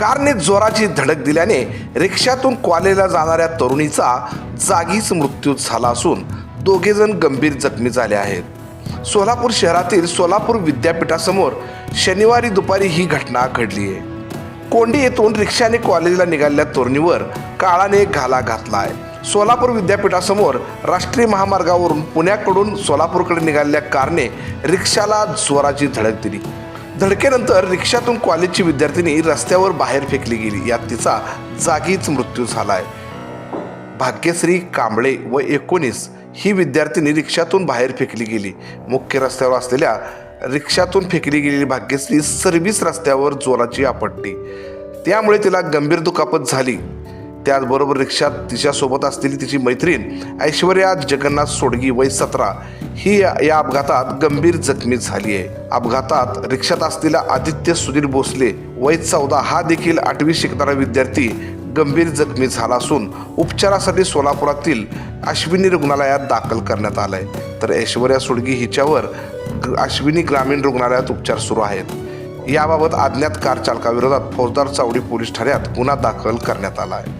कारने जोराची धडक दिल्याने रिक्षातून कॉलेजला जाणाऱ्या तरुणीचा जागीच मृत्यू झाला असून दोघे जण गंभीर जखमी झाले आहेत. सोलापूर शहरातील सोलापूर विद्यापीठासमोर शनिवारी दुपारी ही घटना घडली आहे. कोंडी येथून रिक्षाने कॉलेजला निघालेल्या तरुणीवर काळाने घाला घातला आहे सोलापूर विद्यापीठासमोर राष्ट्रीय महामार्गावरून पुण्याकडून सोलापूरकडे निघालेल्या कारने रिक्षाला जोराची धडक दिली. धडकेनंतर रिक्षातून कॉलेजची विद्यार्थिनी रस्त्यावर बाहेर फेकली गेली. यात तिचा जागीच मृत्यू झाला आहे भाग्यश्री कांबळे व एकोणीस ही विद्यार्थिनी रिक्षातून बाहेर फेकली गेली. मुख्य रस्त्यावर असलेल्या रिक्षातून फेकली गेलेली भाग्यश्री सर्व्हिस रस्त्यावर जोराची आपटली. त्यामुळे तिला गंभीर दुखापत झाली. त्याचबरोबर रिक्षात तिच्यासोबत असलेली तिची मैत्रीण ऐश्वर्या जगन्नाथ सोडगी वय सतरा ही या अपघातात गंभीर जखमी झाली आहे. अपघातात रिक्षात असलेला आदित्य सुधीर भोसले वय चौदा हा देखील आठवी शिकणारा विद्यार्थी गंभीर जखमी झाला असून उपचारासाठी सोलापुरातील अश्विनी रुग्णालयात दाखल करण्यात आलाय. तर ऐश्वर्या सुडगी हिच्यावर ग- अश्विनी ग्रामीण रुग्णालयात उपचार सुरू आहेत. याबाबत अज्ञात कार चालकाविरोधात फौजदार चावडी पोलीस ठाण्यात गुन्हा दाखल करण्यात आला आहे